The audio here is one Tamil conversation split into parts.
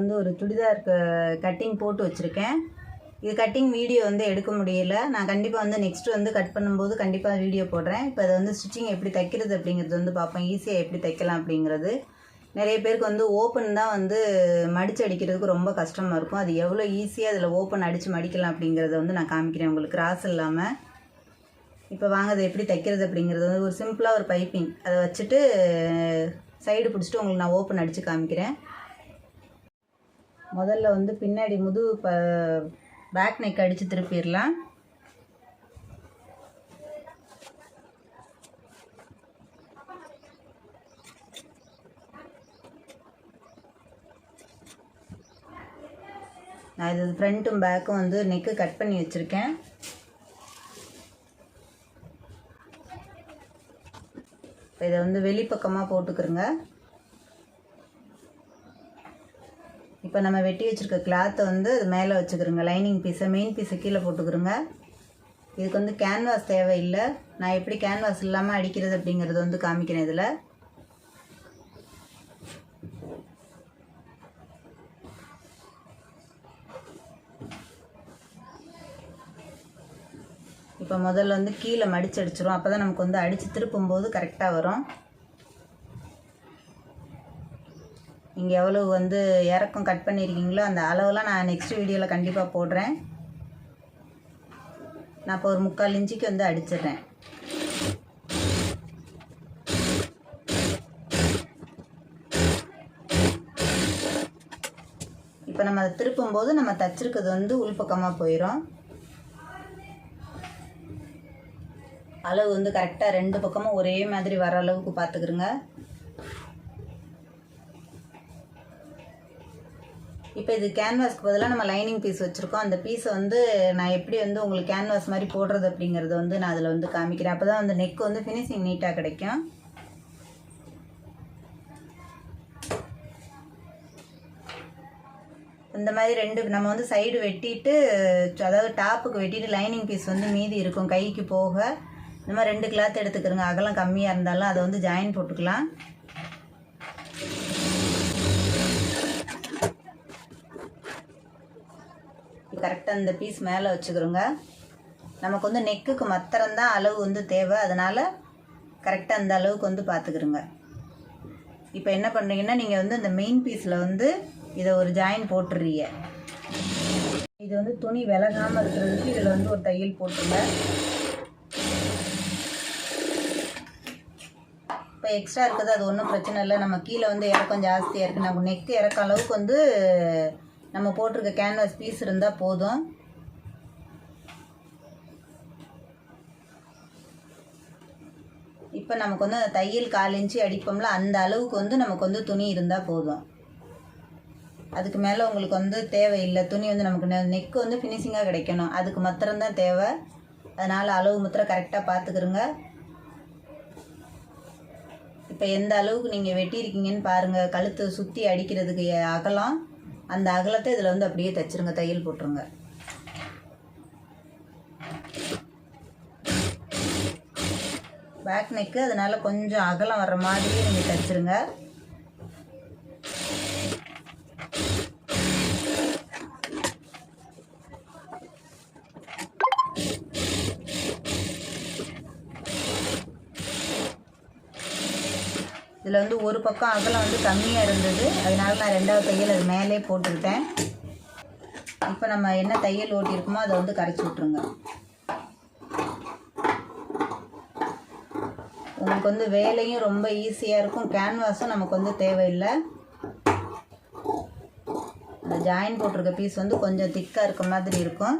வந்து ஒரு சுடிதார் கட்டிங் போட்டு வச்சுருக்கேன். இது கட்டிங் வீடியோ வந்து எடுக்க முடியல. நான் கண்டிப்பாக வந்து நெக்ஸ்ட்டு வந்து கட் பண்ணும்போது கண்டிப்பாக வீடியோ போடுறேன். இப்போ அதை வந்து ஸ்டிச்சிங் எப்படி தைக்கிறது அப்படிங்கிறது வந்து பார்ப்போம் ஈஸியாக எப்படி தைக்கலாம் அப்படிங்கிறது. நிறைய பேருக்கு வந்து ஓப்பன் தான் வந்து மடித்து அடிக்கிறதுக்கு ரொம்ப கஷ்டமாக இருக்கும். அது எவ்வளோ ஈஸியாக அதில் ஓப்பன் அடித்து மடிக்கலாம் அப்படிங்கிறத வந்து நான் காமிக்கிறேன் உங்களுக்கு. கிராஸ் இல்லாமல் இப்போ வாங்க அதை எப்படி தைக்கிறது அப்படிங்கிறது வந்து ஒரு சிம்பிளாக ஒரு பைப்பிங் அதை வச்சுட்டு சைடு பிடிச்சிட்டு உங்களுக்கு நான் ஓப்பன் அடித்து காமிக்கிறேன். முதல்ல வந்து பின்னாடி முதுகு ப பேக் நெக் அடித்து திருப்பிடலாம். நான் இது ஃப்ரண்ட்டும் பேக்கும் வந்து நெக்கு கட் பண்ணி வச்சுருக்கேன். இப்போ இதை வந்து வெளிப்பக்கமாக போட்டுக்கிறேங்க இப்போ நம்ம வெட்டி வச்சுருக்க கிளாத்தை வந்து அது மேலே வச்சுக்கிறோங்க லைனிங் பீஸை மெயின் பீஸை கீழே போட்டுக்கிறோங்க இதுக்கு வந்து கேன்வாஸ் தேவையில்லை. நான் எப்படி கேன்வாஸ் இல்லாமல் அடிக்கிறது அப்படிங்கிறது வந்து காமிக்கிறேன் இதில். இப்போ முதல்ல வந்து கீழே மடிச்சு அடிச்சிடும் அப்போ தான் நமக்கு வந்து அடித்து திருப்பும்போது கரெக்டாக வரும். நீங்கள் எவ்வளோ வந்து இறக்கம் கட் பண்ணியிருக்கீங்களோ அந்த அளவெல்லாம் நான் நெக்ஸ்ட் வீடியோவில் கண்டிப்பாக போடுறேன். நான் இப்போ ஒரு முக்கால் இன்ச்சுக்கு வந்து அடிச்சிடுறேன். இப்போ நம்ம அதை திருப்பும்போது நம்ம தச்சிருக்கிறது வந்து உள்பக்கமாக போயிடும் அளவு வந்து கரெக்டாக ரெண்டு பக்கமும் ஒரே மாதிரி வர அளவுக்கு பார்த்துக்குருங்க இப்போ இது கேன்வாஸ்க்கு பதிலாக நம்ம லைனிங் பீஸ் வச்சுருக்கோம். அந்த பீஸை வந்து நான் எப்படி வந்து உங்களுக்கு கேன்வாஸ் மாதிரி போடுறது அப்படிங்கிறது வந்து நான் அதில் வந்து காமிக்கிறேன். அப்போ தான் அந்த நெக் வந்து ஃபினிஷிங் நீட்டாக கிடைக்கும். இந்த மாதிரி ரெண்டு நம்ம வந்து சைடு வெட்டிட்டு அதாவது டாப்புக்கு வெட்டிட்டு லைனிங் பீஸ் வந்து மீதி இருக்கும். கைக்கு போக. இந்த மாதிரி ரெண்டு கிளாத் எடுத்துக்கிறோங்க. அகலம் கம்மியாக இருந்தாலும் அதை வந்து ஜாயின் போட்டுக்கலாம். கரெக்டாக இந்த பீஸ் மேலே வச்சுக்கிறோங்க. நமக்கு வந்து நெக்குக்கு மத்திரம்தான் அளவு வந்து தேவை. அதனால் கரெக்டாக அந்த அளவுக்கு வந்து பார்த்துக்கிறோங்க. இப்போ என்ன பண்ணுறீங்கன்னா நீங்கள் வந்து இந்த மெயின் பீஸில் வந்து இதை ஒரு ஜாயின் போட்டுறீங்க. இது வந்து துணி விலகாமல் இருக்கிறதுக்கு இதில் வந்து ஒரு தையல் போட்டுருங்க. இப்போ எக்ஸ்ட்ரா இருக்குது அது ஒன்றும் பிரச்சனை இல்லை. நம்ம கீழே வந்து இறக்கம் ஜாஸ்தியாக இருக்குது நம்ம நெக்கு இறக்க அளவுக்கு வந்து நம்ம போட்டிருக்க கேன்வாஸ் பீஸ் இருந்தால் போதும். இப்போ நமக்கு வந்து தையல் கால் இன்ச்சு அடிப்போம்ல அந்த அளவுக்கு வந்து நமக்கு வந்து துணி இருந்தால் போதும். அதுக்கு மேலே உங்களுக்கு வந்து தேவையில்லை. துணி வந்து நமக்கு நெக்கு வந்து ஃபினிஷிங்காக கிடைக்கணும். அதுக்கு மாத்திரம்தான் தேவை. அதனால் அளவு மாத்திரம் கரெக்டாக பார்த்துக்கிறோங்க இப்போ எந்த அளவுக்கு நீங்கள் வெட்டியிருக்கீங்கன்னு பாருங்கள் கழுத்தை சுற்றி அடிக்கிறதுக்கு அகலம். அந்த அகலத்தை இதில் வந்து அப்படியே தைச்சிருங்க தையல் போட்டுருங்க. பேக் நெக்கு அதனால கொஞ்சம் அகலம் வர்ற மாதிரி நீங்கள் தைச்சிருங்க. இதில் வந்து ஒரு பக்கம் அகலம் வந்து கம்மியாக இருந்தது. அதனால நான் ரெண்டாவது தையல் அது மேலே போட்டுக்கிட்டேன். இப்போ நம்ம என்ன தையல் ஓட்டியிருக்கோமோ அதை வந்து கரைச்சி விட்ருங்க உங்களுக்கு வந்து வேலையும் ரொம்ப ஈஸியாக இருக்கும். கேன்வாஸும் நமக்கு வந்து தேவையில்லை. அந்த ஜாயின் போட்டிருக்க பீஸ் வந்து கொஞ்சம் திக்காக இருக்க மாதிரி இருக்கும்.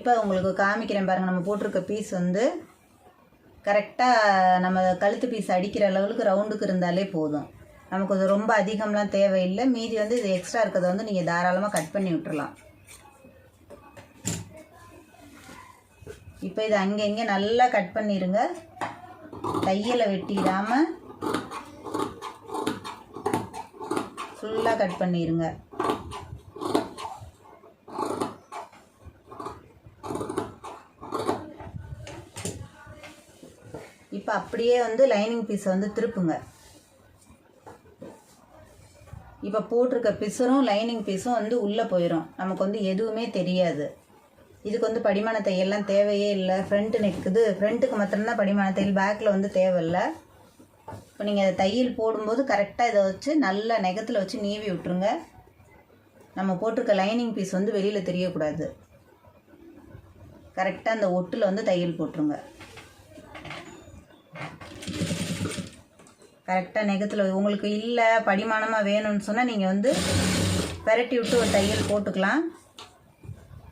இப்போ உங்களுக்கு காமிக்கிறேன் பாருங்கள் நம்ம போட்டிருக்க பீஸ் வந்து கரெக்டாக நம்ம கழுத்து பீஸ் அடிக்கிற அளவுக்கு ரவுண்டுக்கு இருந்தாலே போதும். நமக்கு அது ரொம்ப அதிகம்லாம் தேவையில்லை. மீதி வந்து இது எக்ஸ்ட்ரா இருக்கிறத வந்து நீங்கள் தாராளமாக கட் பண்ணி விட்டுறலாம். இப்போ இது அங்கங்கே நல்லா கட் பண்ணிடுங்க தையலை வெட்டிடாமல் ஃபுல்லாக கட் பண்ணிடுங்க இப்போ அப்படியே வந்து லைனிங் பீஸை வந்து திருப்புங்க. இப்போ போட்டிருக்க பிசரும் லைனிங் பீஸும் வந்து உள்ளே போயிடும் நமக்கு வந்து எதுவுமே தெரியாது. இதுக்கு வந்து படிமான தையல்லாம் தேவையே இல்லை. ஃப்ரண்ட்டு நிற்குது ஃப்ரண்ட்டுக்கு மாத்திரம்தான் படிமான தையல். பேக்கில் வந்து தேவையில்லை. இப்போ நீங்கள் அதை தையல் போடும்போது கரெக்டாக இதை வச்சு நல்லா நெகத்தில் வச்சு நீவி விட்டுருங்க. நம்ம போட்டிருக்க லைனிங் பீஸ் வந்து வெளியில் தெரியக்கூடாது. கரெக்டாக அந்த ஒட்டில் வந்து தையல் போட்டுருங்க. கரெக்டாக நெகத்தில் உங்களுக்கு இல்லை படிமானமாக வேணும்னு சொன்னால் நீங்கள் வந்து விரட்டி விட்டு ஒரு தையல் போட்டுக்கலாம்.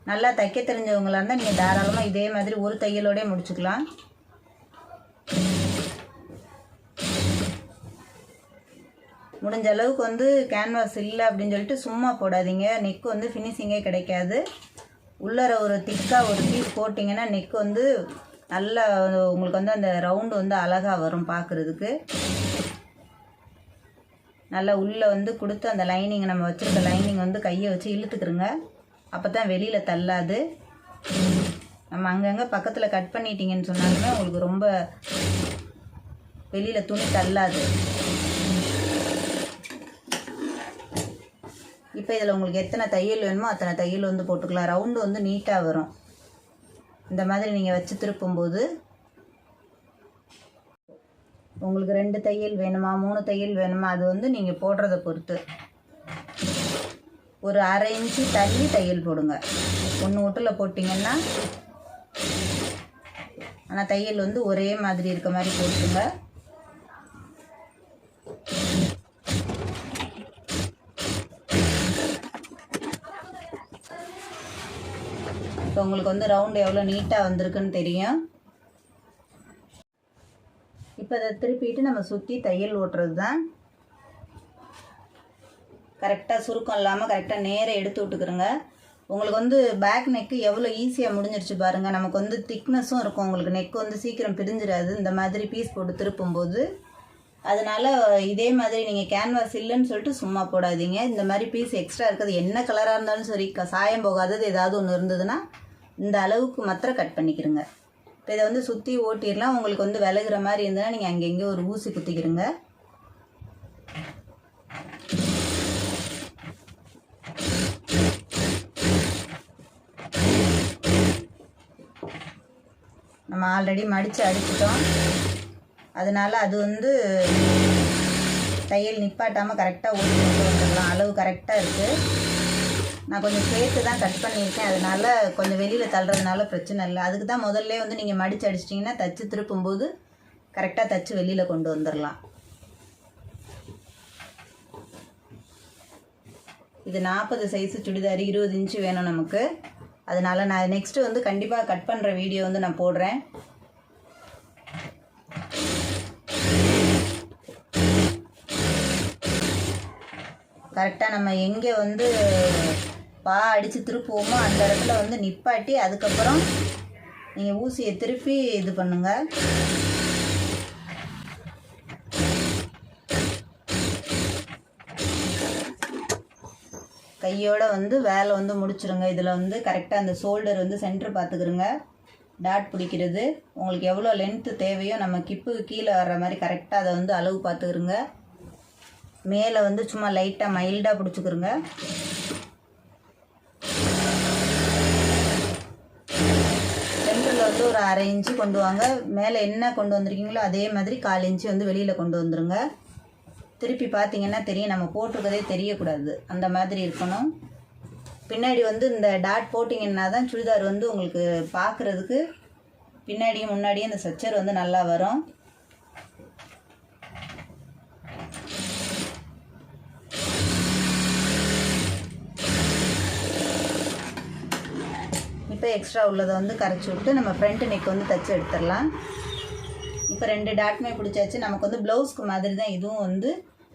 நல்லா தைக்க தெரிஞ்சவங்களாக இருந்தால் நீங்கள் தாராளமாக இதே மாதிரி ஒரு தையலோடய முடிச்சுக்கலாம். முடிஞ்ச அளவுக்கு வந்து கேன்வாஸ் இல்லை அப்படின்னு சொல்லிட்டு சும்மா போடாதீங்க. நெக் வந்து ஃபினிஷிங்கே கிடைக்காது. உள்ளர ஒரு திக்காக ஒரு பீஸ் போட்டிங்கன்னா நெக் வந்து நல்லா உங்களுக்கு வந்து அந்த ரவுண்டு வந்து அழகாக வரும் பார்க்குறதுக்கு. நல்லா உள்ளே வந்து கொடுத்து அந்த லைனிங் நம்ம வச்சுருக்க லைனிங் வந்து கையை வச்சு இழுத்துக்கிறோங்க அப்போ தான் வெளியில் தள்ளாது. நம்ம அங்கங்கே பக்கத்தில் கட் பண்ணிட்டீங்கன்னு சொன்னாலுமே உங்களுக்கு ரொம்ப வெளியில் துணி தள்ளாது. இப்போ இதில் உங்களுக்கு எத்தனை தையல் வேணுமோ அத்தனை தையல் வந்து போட்டுக்கலாம். ரவுண்டு வந்து நீட்டாக வரும். இந்த மாதிரி நீங்கள் வச்சு திருப்பும்போது உங்களுக்கு ரெண்டு தையல் வேணுமா? மூணு தையல் வேணுமா? அது வந்து நீங்கள் போடுறத பொறுத்து. ஒரு அரை இன்ச்சு தள்ளி தையல் போடுங்க. ஒன்று ஒட்டில் போட்டிங்கன்னா ஆனால் தையல் வந்து ஒரே மாதிரி இருக்க மாதிரி போட்டுங்க. இப்போ உங்களுக்கு வந்து ரவுண்டு எவ்வளோ நீட்டாக வந்திருக்குன்னு தெரியும். இப்போ அதை திருப்பிட்டு நம்ம சுற்றி தையல் ஓட்டுறது தான் கரெக்டாக சுருக்கம் இல்லாமல் கரெக்டாக நேராக எடுத்து விட்டுக்கிறோங்க. உங்களுக்கு வந்து பேக் நெக்கு எவ்வளோ ஈஸியாக முடிஞ்சிருச்சு பாருங்கள் நமக்கு வந்து திக்னஸும் இருக்கும் உங்களுக்கு. நெக் வந்து சீக்கிரம் பிரிஞ்சிடாது இந்த மாதிரி பீஸ் போட்டு திருப்பும்போது. அதனால் இதே மாதிரி நீங்கள் கேன்வாஸ் இல்லைன்னு சொல்லிட்டு சும்மா போடாதீங்க. இந்த மாதிரி பீஸ் எக்ஸ்ட்ரா இருக்கிறது என்ன கலராக இருந்தாலும் சரி க- சாயம் போகாதது ஏதாவது ஒன்று இருந்ததுன்னா இந்த அளவுக்கு மாத்திரம் கட் பண்ணிக்கிறேங்க. இப்போ இதை வந்து சுற்றி ஓட்டிடலாம். உங்களுக்கு வந்து விலகுற மாதிரி இருந்ததுன்னா நீங்கள் அங்கெங்கே ஒரு ஊசி குத்திக்கிறங்க நம்ம ஆல்ரெடி மடித்து அடிச்சிட்டோம். அதனால் அது வந்து தையல் நிப்பாட்டாமல் கரெக்டாக ஓட்டி கொண்டு வந்துடலாம். அளவு கரெக்டாக இருக்குது நான் கொஞ்சம் சேர்த்து தான் கட் பண்ணியிருக்கேன். அதனால் கொஞ்சம் வெளியில் தள்ளுறதுனால பிரச்சனை இல்லை. அதுக்கு தான் முதல்ல வந்து நீங்கள் மடித்து அடிச்சிட்டிங்கன்னா தச்சு திருப்பும்போது கரெக்டாக தச்சு வெளியில் கொண்டு வந்துடலாம் இது நாற்பது சைஸு சுடிதார் இருபது இன்ச்சு வேணும் நமக்கு. அதனால் நான் நெக்ஸ்ட்டு வந்து கண்டிப்பாக கட் பண்ணுற வீடியோ வந்து நான் போடுறேன். கரெக்டாக நம்ம எங்கே வந்து பா அடித்து திருப்புவோமோ அந்த இடத்துல வந்து நிப்பாட்டி அதுக்கப்புறம் நீங்கள் ஊசியை திருப்பி இது பண்ணுங்கள் கையோட வந்து வேலை வந்து முடிச்சிருங்க. இதில் வந்து கரெக்டாக அந்த ஷோல்டர் வந்து சென்டர் பார்த்துக்கிறங்க டாட் பிடிக்கிறது. உங்களுக்கு எவ்வளோ லென்த்து தேவையோ நம்ம கிப்பு கீழே வர்ற மாதிரி கரெக்டாக அதை வந்து அளவு பார்த்துக்குருங்க மேலே வந்து சும்மா லைட்டாக மைல்டாக பிடிச்சிக்கிறங்க வந்து ஒரு அரை இன்ச்சு கொண்டு வாங்க. மேலே என்ன கொண்டு வந்திருக்கீங்களோ அதே மாதிரி கால் இன்ச்சு வந்து வெளியில் கொண்டு வந்துருங்க. திருப்பி பார்த்தீங்கன்னா தெரியும். நம்ம போட்டிருக்கதே தெரியக்கூடாது. அந்த மாதிரி இருக்கணும். பின்னாடி வந்து இந்த டாட் போட்டிங்கன்னா தான் சுடிதார் வந்து உங்களுக்கு பார்க்குறதுக்கு பின்னாடியும் முன்னாடியும் இந்த சச்சர் வந்து நல்லா வரும். இப்போ எக்ஸ்ட்ரா உள்ளதை வந்து கரைச்சி விட்டு நம்ம ஃப்ரண்ட் நெக் வந்து தச்சு எடுத்துடலாம். இப்போ ரெண்டு டாட்மே பிடிச்சாச்சு. நமக்கு வந்து ப்ளவுஸ்க்கு மாதிரி தான் இதுவும் வந்து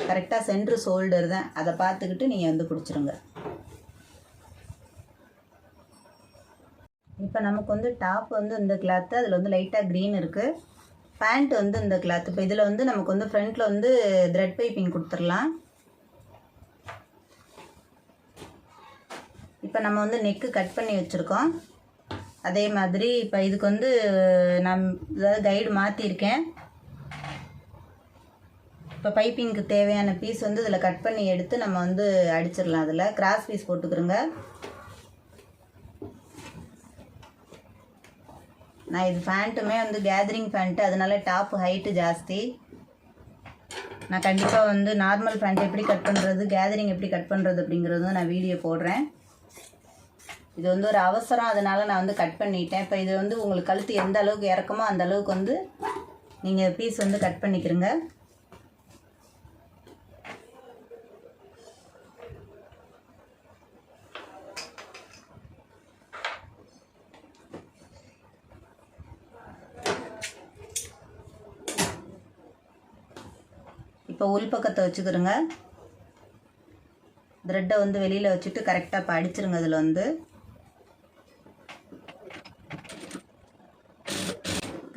கரெக்டாக சென்ட்ரு ஷோல்டர் தான். அதை பார்த்துக்கிட்டு நீங்கள் வந்து பிடிச்சிருங்க. இப்போ நமக்கு வந்து டாப் வந்து இந்த கிளாத்து அதில் வந்து லைட்டாக க்ரீன் இருக்குது பேண்ட் வந்து இந்த கிளாத் இப்போ இதில் வந்து நமக்கு வந்து ஃப்ரண்ட்டில் வந்து த்ரெட் பைப்பிங் கொடுத்துடலாம். இப்போ நம்ம வந்து நெக்கு கட் பண்ணி வச்சுருக்கோம். அதே மாதிரி இப்போ இதுக்கு வந்து நான் அதாவது கைடு மாற்றிருக்கேன் இப்போ பைப்பிங்க்கு தேவையான பீஸ் வந்து இதில் கட் பண்ணி எடுத்து நம்ம வந்து அடிச்சிடலாம். அதில் கிராஸ் பீஸ் போட்டுக்கிறோங்க. நான் இது ஃபேண்ட்டுமே வந்து கேதரிங் ஃபேண்ட்டு அதனால டாப் ஹைட்டு ஜாஸ்தி. நான் கண்டிப்பாக வந்து நார்மல் ஃபேண்ட் எப்படி கட் பண்ணுறது கேதரிங் எப்படி கட் பண்ணுறது அப்படிங்கிறதும் நான் வீடியோ போடுறேன். இது வந்து ஒரு அவசரம் அதனால் நான் வந்து கட் பண்ணிட்டேன். இப்போ இது வந்து உங்களுக்கு கழுத்து எந்த அளவுக்கு இறக்கமோ அந்த அளவுக்கு வந்து நீங்கள் பீஸ் வந்து கட் பண்ணிக்கிறங்க இப்போ உள் பக்கத்தை வச்சுக்கிறோங்க த்ரெட்டை வந்து வெளியில் வச்சுட்டு கரெக்டாக இப்போ அடிச்சிருங்க அதில் வந்து.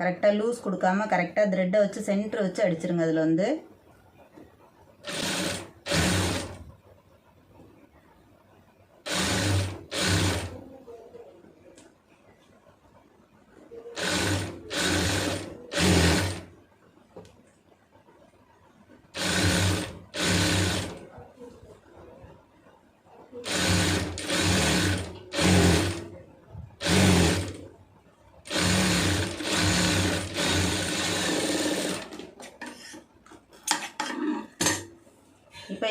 கரெக்டாக லூஸ் கொடுக்காம கரெக்டாக த்ரெட்டை வச்சு சென்டர் வச்சு அடிச்சிருங்க அதில் வந்து.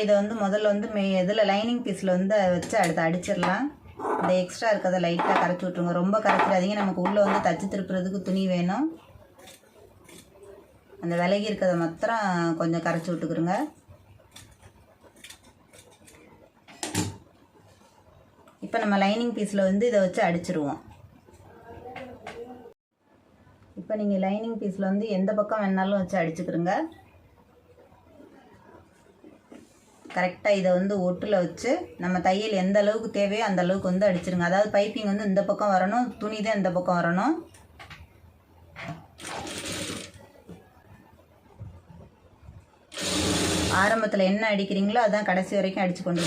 இதை வந்து முதல்ல வந்து மே இதில் லைனிங் பீஸில் வந்து வச்சு அடுத்து அடிச்சிடலாம். இந்த எக்ஸ்ட்ரா இருக்கிறத லைட்டாக கரைச்சி விட்ருங்க ரொம்ப கரைச்சிடாதீங்க. நமக்கு உள்ளே வந்து தச்சு திருப்புறதுக்கு துணி வேணும். அந்த விலகி இருக்கிறத மாத்திரம் கொஞ்சம் கரைச்சி விட்டுக்குருங்க. இப்போ நம்ம லைனிங் பீஸில் வந்து இதை வச்சு அடிச்சிருவோம். இப்போ நீங்கள் லைனிங் பீஸில் வந்து எந்த பக்கம் வேணாலும் வச்சு அடிச்சுக்கிறோங்க கரெக்டாக இதை வந்து ஒட்டில் வச்சு நம்ம தையல் எந்த அளவுக்கு தேவையோ அந்த அளவுக்கு வந்து அடிச்சிருங்க. அதாவது பைப்பிங் வந்து இந்த பக்கம் வரணும் துணி தான் இந்த பக்கம் வரணும். ஆரம்பத்தில் என்ன அடிக்கிறீங்களோ அதான் கடைசி வரைக்கும் அடித்து கொண்டு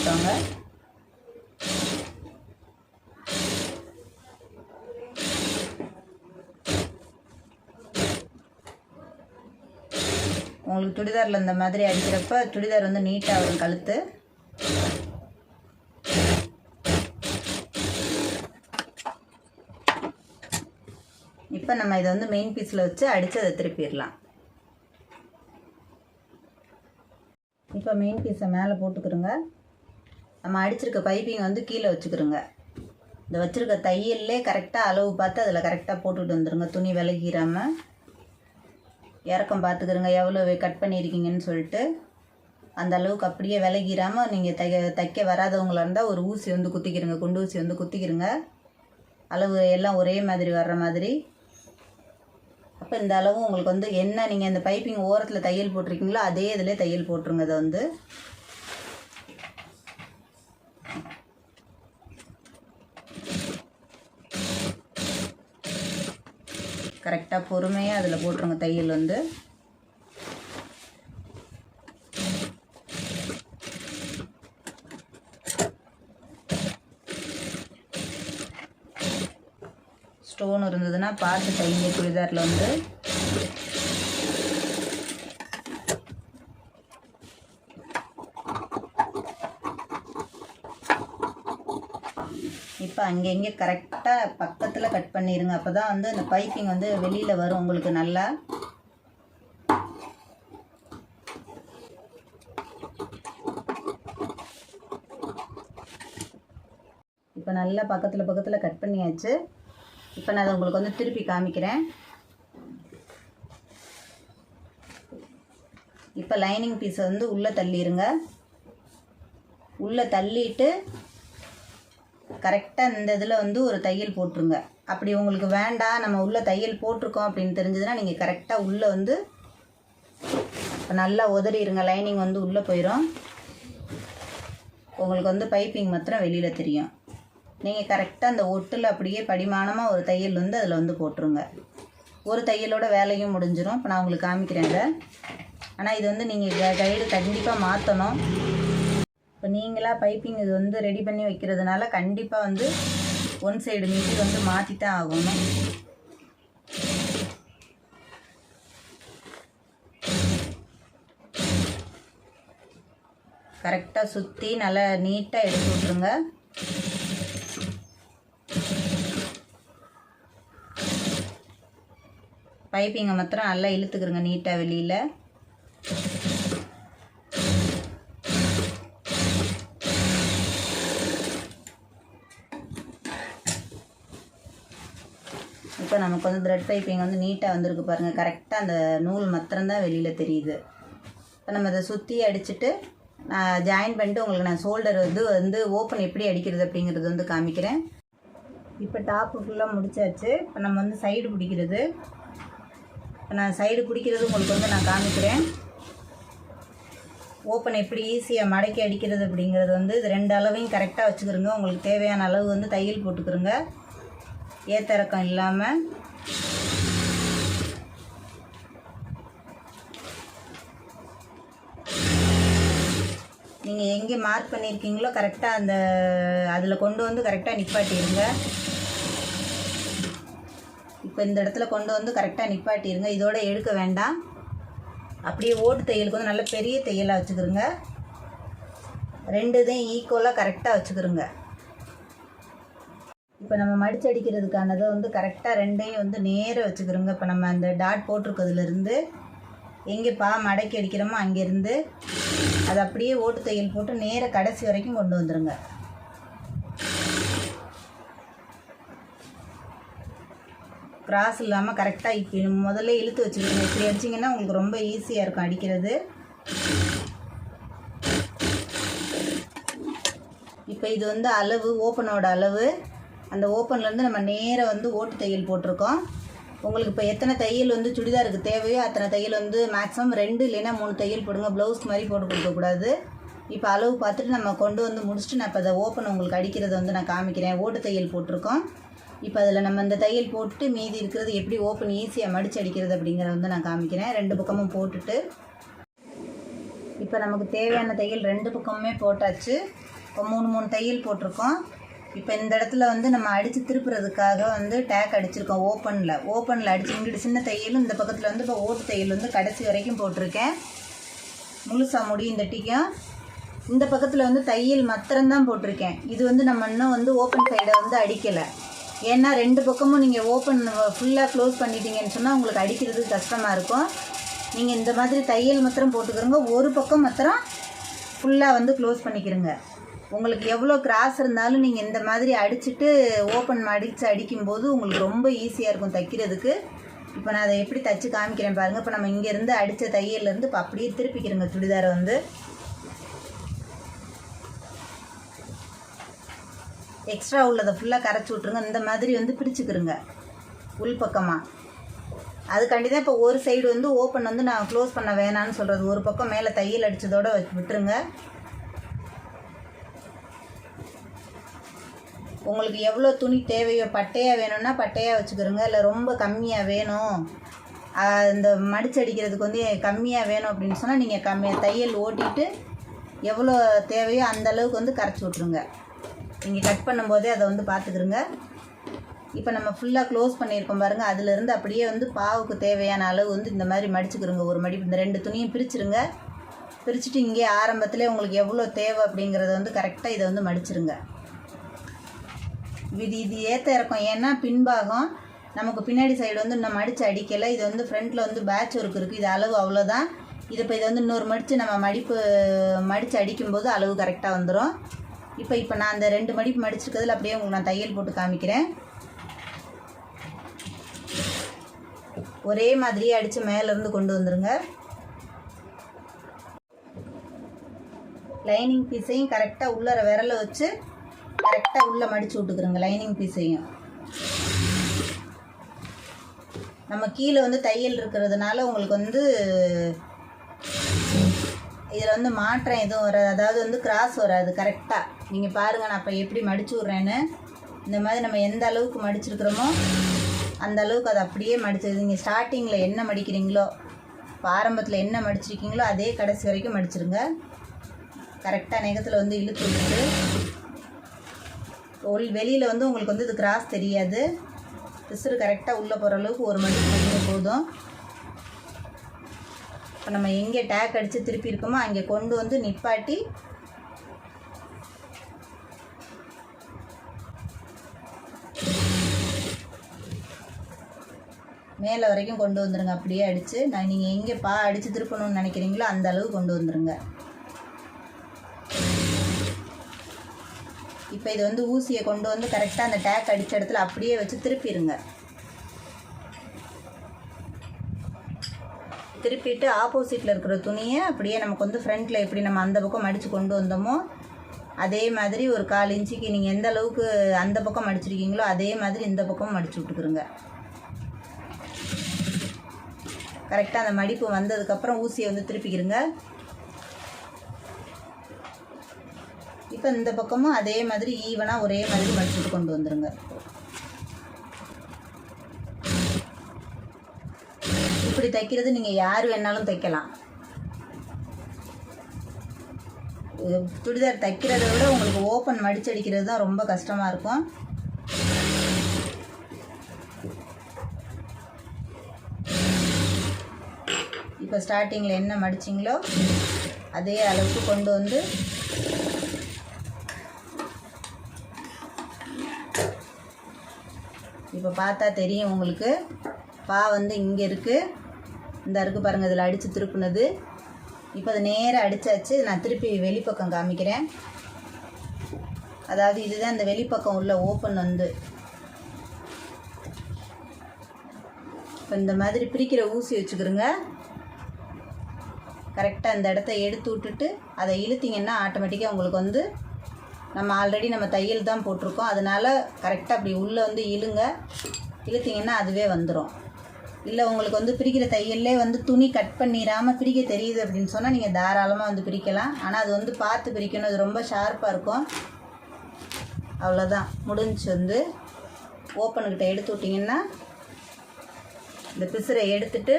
உங்களுக்கு சுடிதாரில் இந்த மாதிரி அடிக்கிறப்ப சுடிதார் வந்து நீட்டாக வரும் கழுத்து. இப்போ நம்ம இதை வந்து மெயின் பீஸில் வச்சு அடித்து அதை திருப்பிடலாம். இப்போ மெயின் பீஸை மேலே போட்டுக்கிறோங்க நம்ம அடிச்சிருக்க பைப்பிங் வந்து கீழே வச்சுக்கிறோங்க இந்த வச்சுருக்க தையல்லே கரெக்டாக அளவு பார்த்து அதில் கரெக்டாக போட்டுட்டு வந்துடுங்க துணி விலகிடாமல் இறக்கம் பார்த்துக்கிறங்க. எவ்வளோ கட் பண்ணியிருக்கீங்கன்னு சொல்லிட்டு அந்த அளவுக்கு அப்படியே விலகிராமல் நீங்கள் தைக்க தைக்க வராதவங்களா இருந்தால் ஒரு ஊசி வந்து குத்திக்கிறங்க குண்டு ஊசி வந்து குத்திக்கிறங்க அளவு எல்லாம் ஒரே மாதிரி வர்ற மாதிரி. அப்போ இந்த அளவு உங்களுக்கு வந்து என்ன நீங்கள் இந்த பைப்பிங் ஓரத்தில் தையல் போட்டிருக்கீங்களோ அதே இதில் தையல் போட்டுருங்க. அதை வந்து கரெக்டாக பொறுமையாக அதில் போட்டுருங்க தையல் வந்து. ஸ்டோன் இருந்ததுன்னா பார்த்து தைங்க சுடிதாரில் வந்து இப்போ அங்கங்கே கரெக்டாக பக்கத்தில் கட் பண்ணிடுங்க அப்போ தான் வந்து அந்த பைப்பிங் வந்து வெளியில் வரும் உங்களுக்கு நல்லா. இப்போ நல்லா பக்கத்தில் பக்கத்தில் கட் பண்ணியாச்சு. இப்போ நான் அதை உங்களுக்கு வந்து திருப்பி காமிக்கிறேன். இப்போ லைனிங் பீஸை வந்து உள்ளே தள்ளிடுங்க உள்ளே தள்ளிட்டு கரெக்டாக இந்த இதில் வந்து ஒரு தையல் போட்டுருங்க. அப்படி உங்களுக்கு வேண்டாம் நம்ம உள்ளே தையல் போட்டிருக்கோம் அப்படின்னு தெரிஞ்சதுன்னா நீங்கள் கரெக்டாக உள்ளே வந்து இப்போ நல்லா உதறிடுங்க லைனிங் வந்து உள்ளே போயிடும் உங்களுக்கு வந்து பைப்பிங் மாத்திரம் வெளியில் தெரியும். நீங்கள் கரெக்டாக அந்த ஒட்டில் அப்படியே படிமானமாக ஒரு தையல் வந்து அதில் வந்து போட்டுருங்க. ஒரு தையலோட வேலையும் முடிஞ்சிடும் இப்போ நான் உங்களுக்கு காமிக்கிறேன் ஆனால் இது வந்து நீங்கள் கைடு கண்டிப்பாக மாற்றணும் இப்போ நீங்களாக பைப்பிங் இது வந்து ரெடி பண்ணி வைக்கிறதுனால கண்டிப்பாக வந்து ஒன் சைடு மீதி வந்து மாற்றி தான் ஆகணும் கரெக்டாக சுற்றி நல்லா நீட்டாக எடுத்து விட்ருங்க பைப்பிங்கை மாத்திரம் நல்லா இழுத்துக்கிறங்க நீட்டாக வெளியில். இப்போ நமக்கு வந்து த்ரெட் பைப்பிங் வந்து நீட்டாக வந்திருக்கு பாருங்கள் கரெக்டாக அந்த நூல் மாத்திரம்தான் வெளியில் தெரியுது. இப்போ நம்ம அதை சுற்றி அடிச்சுட்டு நான் ஜாயின் பண்ணிட்டு உங்களுக்கு நான் ஷோல்டர் வந்து வந்து ஓப்பன் எப்படி அடிக்கிறது அப்படிங்கிறது வந்து காமிக்கிறேன். இப்போ டாப்பு ஃபுல்லாக முடிச்சாச்சு. இப்போ நம்ம வந்து சைடு பிடிக்கிறது. இப்போ நான் சைடு பிடிக்கிறது உங்களுக்கு வந்து நான் காமிக்கிறேன். ஓப்பன் எப்படி ஈஸியாக மடக்கி அடிக்கிறது அப்படிங்கிறது வந்து இது ரெண்டு அளவையும் கரெக்டாக வச்சுக்கிறோங்க. உங்களுக்கு தேவையான அளவு வந்து தையல் போட்டுக்கிறோங்க. ஏத்தரக்கம் இல்லாமல் நீங்கள் எங்கே மார்க் பண்ணியிருக்கீங்களோ கரெக்டாக அந்த அதில் கொண்டு வந்து கரெக்டாக நிப்பாட்டிடுங்க இப்போ இந்த இடத்துல கொண்டு வந்து கரெக்டாக நிப்பாட்டிடுங்க இதோட எடுக்க வேண்டாம். அப்படியே ஓட்டு தையலுக்கு வந்து நல்ல பெரிய தையலாக வச்சுக்கிறோங்க ரெண்டு இதையும் ஈக்குவலாக கரெக்டாக வச்சுக்கிறோங்க இப்போ நம்ம மடிச்சு அடிக்கிறதுக்கானதை வந்து கரெக்டாக ரெண்டையும் வந்து நேராக வச்சுக்கிறோங்க. இப்போ நம்ம அந்த டாட் போட்டிருக்கிறதுலேருந்து எங்கே பா மடக்கி அடிக்கிறோமோ அங்கேருந்து அதை அப்படியே ஓட்டு தையல் போட்டு நேராக கடைசி வரைக்கும் கொண்டு வந்துடுங்க கிராஸ் இல்லாமல் கரெக்டாக இப்போ முதல்ல இழுத்து வச்சுக்கோங்க இப்படி அடிச்சிங்கன்னா உங்களுக்கு ரொம்ப ஈஸியாக இருக்கும் அடிக்கிறது. இப்போ இது வந்து அளவு ஓப்பனோட அளவு. அந்த ஓப்பன்லேருந்து நம்ம நேராக வந்து ஓட்டு தையல் போட்டிருக்கோம். உங்களுக்கு இப்போ எத்தனை தையல் வந்து சுடிதாருக்கு தேவையோ அத்தனை தையல் வந்து மேக்ஸிமம் ரெண்டு இல்லைன்னா மூணு தையல் போடுங்க. ப்ளவுஸ் மாதிரி போட்டு கொடுக்கக்கூடாது இப்போ அளவு பார்த்துட்டு நம்ம கொண்டு வந்து முடிச்சுட்டு நான் இப்போ அதை ஓப்பன் உங்களுக்கு அடிக்கிறத வந்து நான் காமிக்கிறேன். ஓட்டு தையல் போட்டிருக்கோம். இப்போ அதில் நம்ம இந்த தையல் போட்டுட்டு மீதி இருக்கிறது எப்படி ஓப்பன் ஈஸியாக மடிச்சு அடிக்கிறது அப்படிங்கிறத வந்து நான் காமிக்கிறேன். ரெண்டு பக்கமும் போட்டுட்டு. இப்போ நமக்கு தேவையான தையல் ரெண்டு பக்கமுமே போட்டாச்சு. இப்போ மூணு மூணு தையல் போட்டிருக்கோம். இப்போ இந்த இடத்துல வந்து நம்ம அடித்து திருப்புறதுக்காக வந்து டேக் அடிச்சிருக்கோம் ஓப்பனில் ஓப்பனில் அடிச்சு இங்கிட்டு சின்ன தையலும் இந்த பக்கத்தில் வந்து இப்போ ஓட்டு தையல் வந்து கடைசி வரைக்கும் போட்டிருக்கேன். முழுசாக முடி இந்த டீக்கும் இந்த பக்கத்தில் வந்து தையல் மாத்திரம்தான் போட்டிருக்கேன். இது வந்து நம்ம இன்னும் வந்து ஓப்பன் சைடை வந்து அடிக்கலை. ஏன்னா ரெண்டு பக்கமும் நீங்கள் ஓப்பன் ஃபுல்லாக க்ளோஸ் பண்ணிட்டீங்கன்னு சொன்னால் உங்களுக்கு அடிக்கிறது கஷ்டமாக இருக்கும். நீங்கள் இந்த மாதிரி தையல் மாத்திரம் போட்டுக்கிறோங்க ஒரு பக்கம் மாத்திரம் ஃபுல்லாக வந்து க்ளோஸ் பண்ணிக்கிறோங்க. உங்களுக்கு எவ்வளோ கிராஸ் இருந்தாலும் நீங்கள் இந்த மாதிரி அடிச்சுட்டு ஓப்பன் மடித்து அடிக்கும்போது உங்களுக்கு ரொம்ப ஈஸியாக இருக்கும் தைக்கிறதுக்கு. இப்போ நான் அதை எப்படி தைச்சு காமிக்கிறேன் பாருங்கள் இப்போ நம்ம இங்கேருந்து அடித்த தையல்லேருந்து இப்போ அப்படியே திருப்பிக்கிறோங்க சுடிதாரை வந்து. எக்ஸ்ட்ரா உள்ளதை ஃபுல்லாக கரைச்சி விட்ருங்க இந்த மாதிரி வந்து பிரிச்சுக்கிறோங்க உள் பக்கமாக அதுக்காண்டி தான் இப்போ ஒரு சைடு வந்து ஓப்பன் வந்து நான் க்ளோஸ் பண்ண வேணான்னு சொல்கிறது ஒரு பக்கம் மேலே தையல் அடித்ததோடு விட்டுருங்க. உங்களுக்கு எவ்வளோ துணி தேவையோ பட்டையாக வேணும்னா பட்டையாக வச்சுக்கிறோங்க. இல்லை ரொம்ப கம்மியாக வேணும். இந்த மடிச்சு அடிக்கிறதுக்கு வந்து கம்மியாக வேணும் அப்படின்னு சொன்னால் நீங்கள் கம்மி தையல் ஓட்டிட்டு எவ்வளோ தேவையோ அந்த அளவுக்கு வந்து கரைச்சி விட்ருங்க நீங்கள் கட் பண்ணும்போதே அதை வந்து பார்த்துக்குருங்க. இப்போ நம்ம ஃபுல்லாக க்ளோஸ் பண்ணியிருக்கோம் பாருங்கள் அதுலேருந்து அப்படியே வந்து பாவுக்கு தேவையான அளவு வந்து இந்த மாதிரி மடிச்சுக்கிறோங்க ஒரு மடிப்பு இந்த ரெண்டு துணியும் பிரிச்சுருங்க. பிரிச்சுட்டு இங்கே ஆரம்பத்திலே உங்களுக்கு எவ்வளோ தேவை அப்படிங்கிறத வந்து கரெக்டாக இதை வந்து மடிச்சிருங்க. இது இது ஏற்ற இறக்கம். ஏன்னா பின்பாகம் நமக்கு பின்னாடி சைடு வந்து இன்னும் மடித்து அடிக்கலை. இது வந்து ஃப்ரண்ட்டில் வந்து பேட்ச் ஒர்க் இருக்குது இது அளவு அவ்வளோதான் இது இப்போ இதை வந்து இன்னொரு மடித்து நம்ம மடிப்பு மடித்து அடிக்கும்போது அளவு கரெக்டாக வந்துடும் இப்போ இப்போ நான் அந்த ரெண்டு மடிப்பு மடிச்சிருக்கிறதுல அப்படியே உங்களுக்கு நான் தையல் போட்டு காமிக்கிறேன். ஒரே மாதிரியே அடித்து மேலேருந்து கொண்டு வந்துருங்க. லைனிங் பீஸையும் கரெக்டாக உள்ளர விரலை வச்சு கரெக்டாக உள்ளே மடித்து விட்டுக்கிறோங்க லைனிங் பீஸையும் நம்ம கீழே வந்து தையல் இருக்கிறதுனால உங்களுக்கு வந்து இதில் வந்து மாற்றம் எதுவும் வராது. அதாவது வந்து கிராஸ் வராது கரெக்டாக நீங்கள் பாருங்கள் நான் இப்போ எப்படி மடிச்சு விட்றேன்னு. இந்த மாதிரி நம்ம எந்த அளவுக்கு மடிச்சிருக்கிறோமோ அந்த அளவுக்கு அதை அப்படியே மடிச்சது நீங்கள் ஸ்டார்டிங்கில் என்ன மடிக்கிறீங்களோ இப்போ ஆரம்பத்தில் என்ன மடிச்சிருக்கீங்களோ அதே கடைசி வரைக்கும் மடிச்சிருங்க. கரெக்டாக நெகத்தில் வந்து இழுத்து விட்டுட்டு உள் வெளியில் வந்து உங்களுக்கு வந்து இது கிராஸ் தெரியாது. பிசுறு கரெக்டாக உள்ளே போகிற அளவுக்கு ஒரு மணிக்கு பண்ணி போதும். இப்போ நம்ம எங்கே டேக் அடித்து திருப்பி இருக்கோமோ அங்கே கொண்டு வந்து நிப்பாட்டி மேலே வரைக்கும் கொண்டு வந்துடுங்க அப்படியே அடித்து நான் நீங்கள் எங்கே பா அடித்து திருப்பணும்னு நினைக்கிறீங்களோ அந்த அளவு கொண்டு வந்துடுங்க இப்போ இது வந்து ஊசியை கொண்டு வந்து கரெக்டாக அந்த டேக் அடித்த இடத்துல அப்படியே வச்சு திருப்பிடுங்க திருப்பிட்டு ஆப்போசிட்டில் இருக்கிற துணியை அப்படியே நமக்கு வந்து ஃப்ரண்ட்டில் எப்படி நம்ம அந்த பக்கம் மடித்து கொண்டு வந்தோமோ அதே மாதிரி ஒரு கால் இன்ச்சுக்கு நீங்கள் எந்த அளவுக்கு அந்த பக்கம் மடிச்சிருக்கீங்களோ அதே மாதிரி இந்த பக்கம் மடிச்சு விட்டுக்குருங்க. கரெக்டாக அந்த மடிப்பு வந்ததுக்கப்புறம் ஊசியை வந்து திருப்பிக்கிறங்க இப்போ இந்த பக்கமும் அதே மாதிரி ஈவனாக ஒரே மாதிரி வச்சுட்டு கொண்டு வந்துருங்க. இப்படி தைக்கிறது நீங்கள் யார் வேணாலும் தைக்கலாம். சுடிதார் தைக்கிறத விட உங்களுக்கு ஓப்பன் மடிச்சடிக்கிறது தான் ரொம்ப கஷ்டமாக இருக்கும். இப்போ ஸ்டார்டிங்கில் என்ன மடிச்சிங்களோ அதே அளவுக்கு கொண்டு வந்து இப்போ பார்த்தா தெரியும் உங்களுக்கு. பா வந்து இங்கே இருக்குது இந்த இருக்கு பாருங்கள் இதில் அடித்து திருப்பினது. இப்போ அதை நேராக அடித்தாச்சு நான் திருப்பி வெளிப்பக்கம் காமிக்கிறேன். அதாவது இதுதான் இந்த வெளிப்பக்கம் உள்ள ஓப்பன் வந்து. இப்போ இந்த மாதிரி பிரிக்கிற ஊசி வச்சுக்கிறோங்க கரெக்டாக இந்த இடத்த எடுத்து விட்டுட்டு அதை இழுத்திங்கன்னா ஆட்டோமேட்டிக்காக உங்களுக்கு வந்து நம்ம ஆல்ரெடி நம்ம தையல் தான் போட்டிருக்கோம். அதனால் கரெக்டாக அப்படி உள்ளே வந்து இழுங்க. இழுத்திங்கன்னா அதுவே வந்துடும் இல்லை உங்களுக்கு வந்து பிரிக்கிற தையல்லே வந்து துணி கட் பண்ணிடாமல் பிரிக்க தெரியுது அப்படின்னு சொன்னால் நீங்கள் தாராளமாக வந்து பிரிக்கலாம். ஆனால் அது வந்து பார்த்து பிரிக்கணும். அது ரொம்ப ஷார்ப்பாக இருக்கும். அவ்வளோதான் முடிஞ்சு வந்து ஓப்பனுக்கிட்ட எடுத்து விட்டிங்கன்னா இந்த பிசுரை எடுத்துட்டு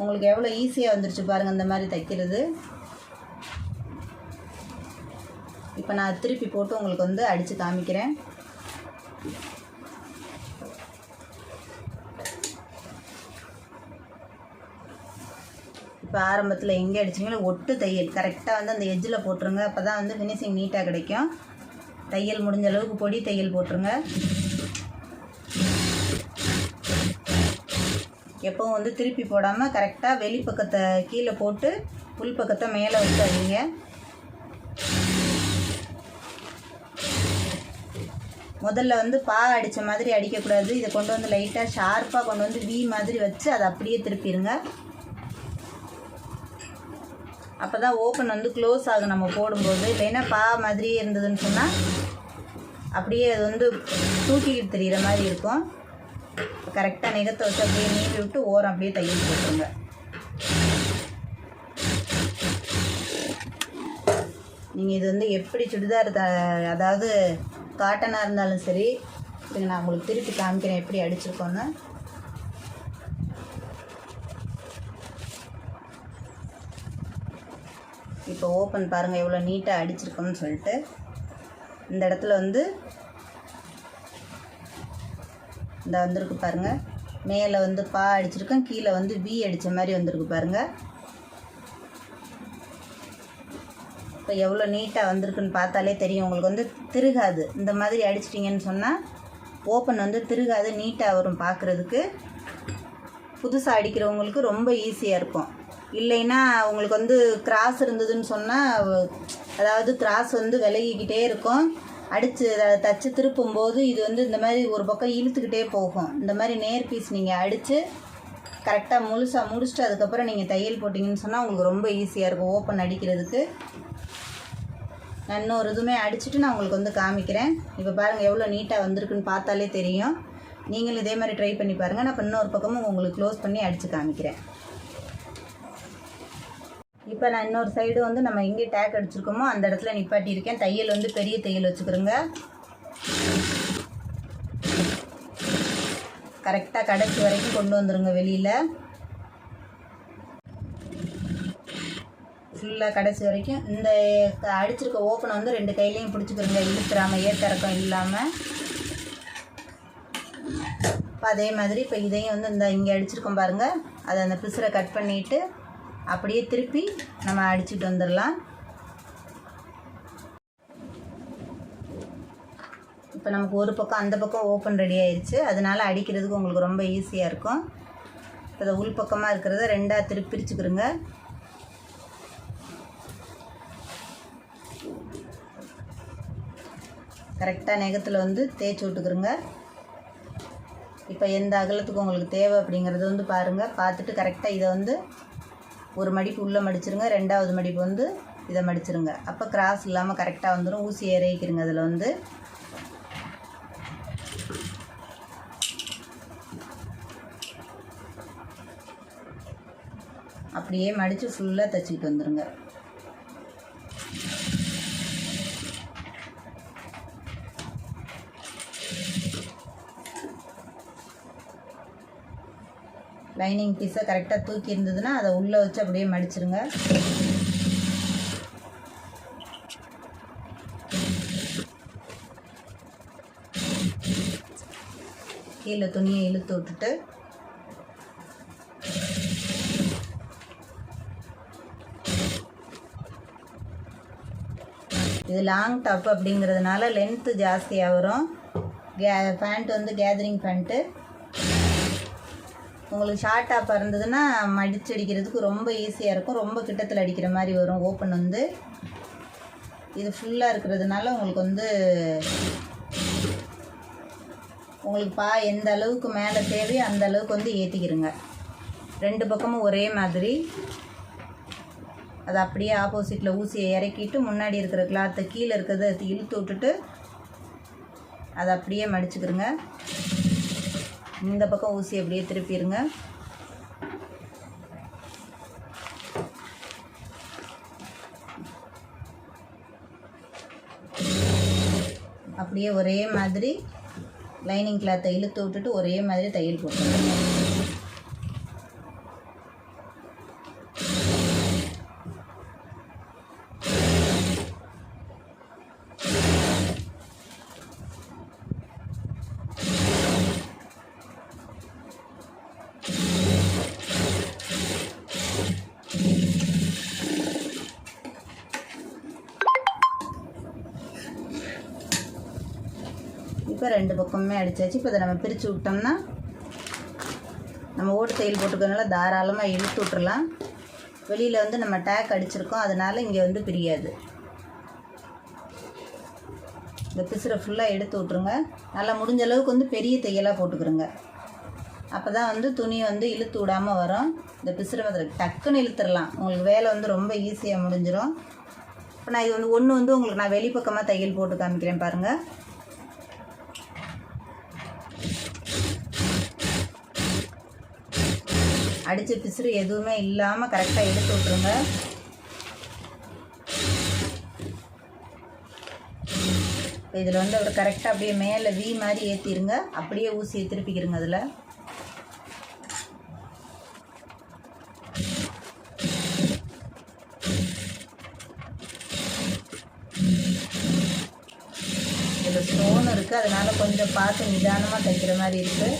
உங்களுக்கு எவ்வளோ ஈஸியாக வந்துருச்சு பாருங்கள் இந்த மாதிரி தைக்கிறது. இப்போ நான் திருப்பி போட்டு உங்களுக்கு வந்து அடித்து காமிக்கிறேன். இப்போ ஆரம்பத்தில் எங்கே அடிச்சிங்களோ ஒட்டு தையல். கரெக்டாக வந்து அந்த எஜ்ஜில் போட்டுருங்க. அப்போ தான் வந்து ஃபினிஷிங் நீட்டாக கிடைக்கும். தையல் முடிஞ்ச அளவுக்கு பொடி தையல் போட்டுருங்க. எப்பவும் வந்து திருப்பி போடாமல் கரெக்டாக வெளிப்பக்கத்தை கீழே போட்டு உள் பக்கத்தை மேலே வச்சு வைங்க முதல்ல வந்து பா அடித்த மாதிரி அடிக்கக்கூடாது. இதை கொண்டு வந்து லைட்டாக ஷார்ப்பாக கொண்டு வந்து வி மாதிரி வச்சு அதை அப்படியே திருப்பிடுங்க அப்போ தான் ஓப்பன் வந்து க்ளோஸ் ஆகும் நம்ம போடும்போது. இல்லைன்னா பா மாதிரி இருந்ததுன்னு சொன்னால் அப்படியே அது வந்து தூக்கிக்கிட்டு தெரிகிற மாதிரி இருக்கும். கரெக்டாக நெகத்தை வச்சு அப்படியே நீவி விட்டு ஓரம் அப்படியே தையல் போட்டுருங்க. நீங்கள் இது வந்து எப்படி சுடிதார் த அதாவது காட்டனாக இருந்தாலும் சரி இதுங்க நான் உங்களுக்கு திருப்பி காமிக்கிறேன் எப்படி அடிச்சிருக்கோன்னு இப்போ ஓப்பன் பாருங்கள் எவ்வளோ நீட்டாக அடிச்சிருக்கோன்னு சொல்லிட்டு. இந்த இடத்துல வந்து இந்த வந்திருக்கு பாருங்கள் மேலே வந்து பா அடிச்சிருக்கேன் கீழே வந்து வி அடித்த மாதிரி வந்திருக்கு பாருங்கள் இப்போ எவ்வளோ நீட்டாக வந்திருக்குன்னு பார்த்தாலே தெரியும். உங்களுக்கு வந்து திருகாது. இந்த மாதிரி அடிச்சிட்டிங்கன்னு சொன்னால் ஓப்பன் வந்து திருகாது நீட்டாக வரும் பார்க்குறதுக்கு. புதுசாக அடிக்கிறவங்களுக்கு ரொம்ப ஈஸியாக இருக்கும். இல்லைன்னா உங்களுக்கு வந்து கிராஸ் இருந்ததுன்னு சொன்னால் அதாவது கிராஸ் வந்து விலகிக்கிட்டே இருக்கும். அடித்து தச்சு திருப்பும்போது இது வந்து இந்த மாதிரி ஒரு பக்கம் இழுத்துக்கிட்டே போகும். இந்த மாதிரி நேர் பீஸ் நீங்கள் அடித்து கரெக்டாக முழுசாக முடிச்சுட்டு அதுக்கப்புறம் நீங்கள் தையல் போட்டிங்கன்னு சொன்னால் உங்களுக்கு ரொம்ப ஈஸியாக இருக்கும் ஓப்பன் அடிக்கிறதுக்கு. நான் இன்னொரு இதுவுமே அடிச்சுட்டு நான் உங்களுக்கு வந்து காமிக்கிறேன். இப்போ பாருங்கள் எவ்வளோ நீட்டாக வந்திருக்குன்னு பார்த்தாலே தெரியும். நீங்களும் இதே மாதிரி ட்ரை பண்ணி பாருங்கள் நான் இப்போ இன்னொரு பக்கமும் உங்களுக்கு க்ளோஸ் பண்ணி அடித்து காமிக்கிறேன். இப்போ நான் இன்னொரு சைடு வந்து நம்ம எங்கே டேக் அடிச்சிருக்கோமோ அந்த இடத்துல நிப்பாட்டியிருக்கேன். தையல் வந்து பெரிய தையல் வச்சுக்கிறோங்க. கரெக்டாக கடைசி வரைக்கும் கொண்டு வந்துருங்க வெளியில். ஃபுல்லாக கடைசி வரைக்கும் இந்த அடிச்சிருக்க ஓப்பனை வந்து ரெண்டு கையிலையும் பிடிச்சிக்கிறோங்க இழுத்துறாமல் ஏத்திறக்கம் இல்லாமல் இப்போ அதே மாதிரி இப்போ இதையும் வந்து இந்த இங்கே அடிச்சிருக்கோம் பாருங்கள் அதை அந்த பிசுரை கட் பண்ணிவிட்டு அப்படியே திருப்பி நம்ம அடிச்சுட்டு வந்துடலாம் இப்போ நமக்கு ஒரு பக்கம் அந்த பக்கம் ஓப்பன் ரெடி ஆயிடுச்சு அதனால் அடிக்கிறதுக்கு உங்களுக்கு ரொம்ப ஈஸியாக இருக்கும். இப்போ இதை உள் பக்கமாக இருக்கிறத ரெண்டாக திருப்பி பிரிச்சுக்கிறோங்க கரெக்டாக நெகத்தில் வந்து தேய்ச்சி விட்டுக்குருங்க. இப்போ எந்த அகலத்துக்கு உங்களுக்கு தேவை அப்படிங்கிறது வந்து பாருங்கள் பார்த்துட்டு கரெக்டாக இதை வந்து ஒரு மடிப்பு உள்ளே மடிச்சிருங்க. ரெண்டாவது மடிப்பு வந்து இதை மடிச்சிருங்க. அப்போ கிராஸ் இல்லாமல் கரெக்டாக வந்துடும் ஊசி இறக்கிருங்க அதில் வந்து. அப்படியே மடித்து ஃபுல்லாக தைச்சிக்கிட்டு வந்துடுங்க லைனிங் பீஸை கரெக்டாக தூக்கி இருந்ததுன்னா அதை உள்ளே வச்சு அப்படியே மடிச்சிருங்க. கீழே துணியை இழுத்து விட்டுட்டு இது லாங் டாப் அப்படிங்கிறதுனால லென்த்து ஜாஸ்தியாக வரும். கே பேண்ட் வந்து கேதரிங் பேண்ட்டு உங்களுக்கு ஷார்ட்டாக பறந்ததுன்னா மடித்து மடிச்சு அடிக்கிறதுக்கு ரொம்ப ஈஸியாக இருக்கும். ரொம்ப கிட்டத்தில் அடிக்கிற மாதிரி வரும் ஓப்பன் வந்து. இது ஃபுல்லாக இருக்கிறதுனால உங்களுக்கு வந்து உங்களுக்கு பா எந்த அளவுக்கு மேலே தேவையோ அந்த அளவுக்கு வந்து ஏற்றிக்கிறங்க ரெண்டு பக்கமும் ஒரே மாதிரி. அதை அப்படியே ஆப்போசிட்டில் ஊசியை இறக்கிட்டு முன்னாடி இருக்கிற கிளாத்தை கீழே இருக்கிறத இழுத்து விட்டுட்டு அதை அப்படியே மடிச்சுக்கிறங்க இந்த பக்கம் ஊசி அப்படியே திருப்பிடுங்க அப்படியே ஒரே மாதிரி லைனிங் கிளாத்தை இழுத்து விட்டுட்டு ஒரே மாதிரி தையல் போட்டுருங்க பக்கமே பக்கமுமே அடித்தாச்சு இப்போ இதை நம்ம பிரித்து விட்டோம்னா நம்ம ஓட்டு தையல் போட்டுக்கிறதுனால தாராளமாக இழுத்து விட்டுறலாம். வெளியில் வந்து நம்ம டேக் அடிச்சிருக்கோம். அதனால் இங்கே வந்து பிரியாது. இந்த பிசுரை ஃபுல்லாக எடுத்து விட்ருங்க நல்லா முடிஞ்ச அளவுக்கு வந்து பெரிய தையலாக போட்டுக்கிறோங்க. அப்போ தான் வந்து துணி வந்து இழுத்து விடாமல் வரும். இந்த பிசுரை அதில் டக்குன்னு இழுத்துடலாம். உங்களுக்கு வேலை வந்து ரொம்ப ஈஸியாக முடிஞ்சிடும் இப்போ நான் இது வந்து ஒன்று வந்து உங்களுக்கு நான் வெளிப்பக்கமாக தையல் போட்டு காமிக்கிறேன் பாருங்கள் அடித்த பிசுறு எதுவுமே இல்லாமல் கரெக்டாக எடுத்து விட்ருங்க இப்போ இதில் வந்து அவர் கரெக்டாக அப்படியே மேலே வி மாதிரி ஏற்றிடுங்க அப்படியே ஊசியை திருப்பிக்கிறங்க அதில். இதில் ஸ்டோன் இருக்குது அதனால் கொஞ்சம் பார்த்து நிதானமாக தைக்கிற மாதிரி இருக்குது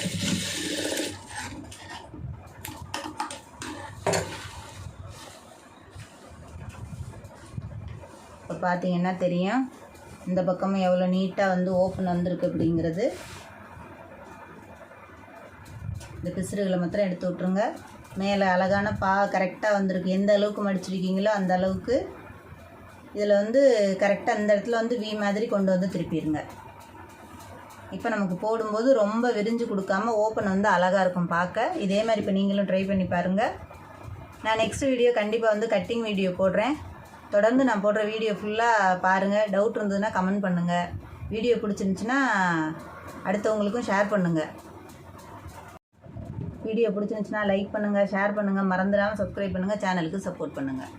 பார்த்தீங்கன்னா தெரியும். இந்த பக்கமும் எவ்வளோ நீட்டாக வந்து ஓப்பன் வந்திருக்கு அப்படிங்கிறது. இந்த பிசுறுகளை மாத்திரம் எடுத்து விட்ருங்க மேலே அழகான பா கரெக்டாக வந்திருக்கு. எந்த அளவுக்கு மடிச்சிருக்கீங்களோ அந்த அளவுக்கு. இதில் வந்து கரெக்டாக அந்த இடத்துல வந்து வி மாதிரி கொண்டு வந்து திருப்பிடுங்க இப்போ நமக்கு போடும்போது ரொம்ப விரிஞ்சு கொடுக்காம ஓப்பன் வந்து அழகாக இருக்கும் பார்க்க. இதே மாதிரி இப்போ நீங்களும் ட்ரை பண்ணி பாருங்கள் நான் நெக்ஸ்ட் வீடியோ கண்டிப்பாக வந்து கட்டிங் வீடியோ போடுறேன். தொடர்ந்து நான் போடுற வீடியோ ஃபுல்லாக பாருங்கள் டவுட் இருந்ததுன்னா கமெண்ட் பண்ணுங்கள் வீடியோ பிடிச்சிருந்துச்சின்னா அடுத்தவங்களுக்கும் ஷேர் பண்ணுங்கள் வீடியோ பிடிச்சிருந்துச்சின்னா லைக் பண்ணுங்கள் ஷேர் பண்ணுங்கள் மறந்துடாமல் சப்ஸ்கிரைப் பண்ணுங்கள் சேனலுக்கு சப்போர்ட் பண்ணுங்கள்